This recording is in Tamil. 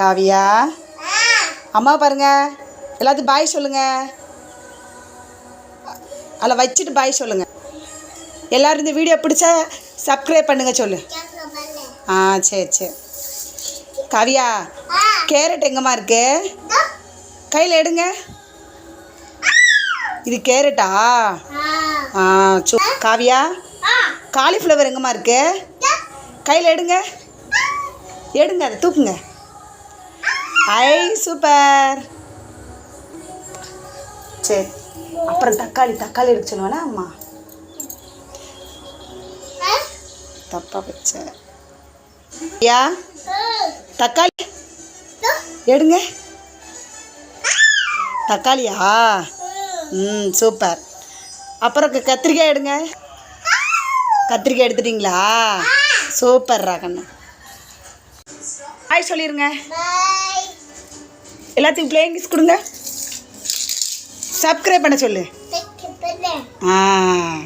காவியா? அம்மா பாருங்க. எல்லாத்தையும் பாய் சொல்லுங்க. அதில் வச்சுட்டு பாய் சொல்லுங்க. எல்லாரும் இந்த வீடியோ பிடிச்சா சப்ஸ்கிரைப் பண்ணுங்க சொல்லு. ஆ சரி சரி. காவியா கேரட் எங்கம்மா இருக்கு? கையில் எடுங்க. இது கேரட்டா? ஆ. சு காவியா காலிஃப்ளவர் எங்கம்மா இருக்கு? கையில் எடுங்க. எடுங்க அதை தூக்குங்க. ஐ சூப்பர் சரி அப்புறம் தக்காளி தக்காளி எடுக்க சொல்லுவேனா அம்மா? தப்பாக வச்ச. ஐயா தக்காளி? எடுங்க. தக்காளியா? ம் சூப்பர் அப்புறம் கத்திரிக்காய் எடுங்க. கத்திரிக்காய் எடுத்துட்டிங்களா? சூப்பர் கண்ணு ஹாய் சொல்லிடுங்க எல்லாத்துக்கும் பிளேயிங்ஸ் கொடுங்க. சப்ஸ்கிரைப் பண்ண சொல்லு. ஆ.